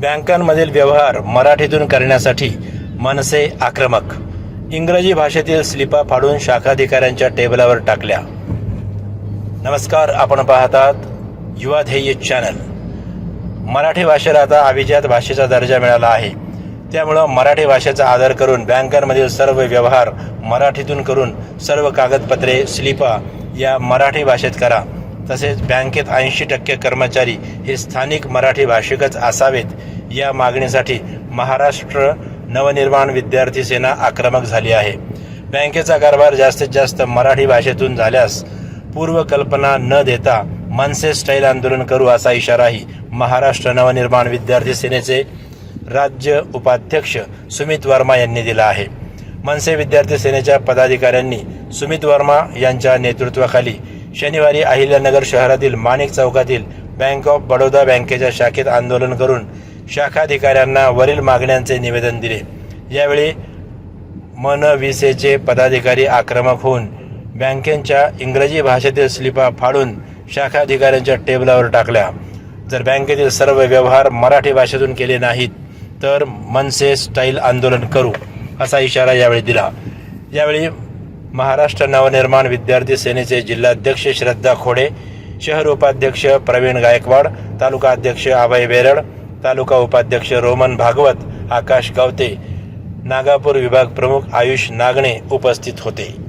बँकांमधील व्यवहार मराठीतून करण्यासाठी मनसे आक्रमक. इंग्रजी भाषेतील स्लिपा फाडून शाखाधिकाऱ्यांच्या टेबलावर टाकल्या. नमस्कार आपण पाहतात युवा ध्येय चॅनल. मराठी भाषेला आता अभिजात भाषेचा दर्जा मिळाला आहे. त्यामुळं मराठी भाषेचा आदर करून बँकांमधील सर्व व्यवहार मराठीतून करून सर्व कागदपत्रे स्लिपा या मराठी भाषेत करा. तसेच बँकेत ऐंशी टक्के कर्मचारी हे स्थानिक मराठी भाषिकच असावेत या मागणीसाठी महाराष्ट्र नवनिर्माण विद्यार्थी सेना आक्रमक झाली आहे. बँकेचा कारभार जास्तीत जास्त मराठी भाषेतून झाल्यास पूर्वकल्पना न देता मनसे स्टाईल आंदोलन करू असा इशाराही महाराष्ट्र नवनिर्माण विद्यार्थी सेनेचे राज्य उपाध्यक्ष सुमित वर्मा यांनी दिला आहे. मनसे विद्यार्थी सेनेच्या पदाधिकाऱ्यांनी सुमित वर्मा यांच्या नेतृत्वाखाली शनिवारी अहिल्यानगर शहरातील माणिक चौकातील बँक ऑफ बडोदा बँकेच्या शाखेत आंदोलन करून शाखाधिकाऱ्यांना वरील मागण्यांचे निवेदन दिले. यावेळी मनविसेचे पदाधिकारी आक्रमक होऊन बँकेच्या इंग्रजी भाषेतील स्लिपा फाडून शाखाधिकाऱ्यांच्या टेबलावर टाकल्या. जर बँकेतील सर्व व्यवहार मराठी भाषेतून केले नाहीत तर मनसे स्टाईल आंदोलन करू असा इशारा यावेळी दिला. यावेळी महाराष्ट्र नवनिर्माण विद्यार्थी सेनेचे जिल्हाध्यक्ष श्रद्धा खोडे शहर उपाध्यक्ष प्रवीण गायकवाड तालुका अध्यक्ष अभय बेरड तालुका उपाध्यक्ष रोमन भागवत आकाश गावते. नागापूर विभाग प्रमुख आयुष नागणे उपस्थित होते.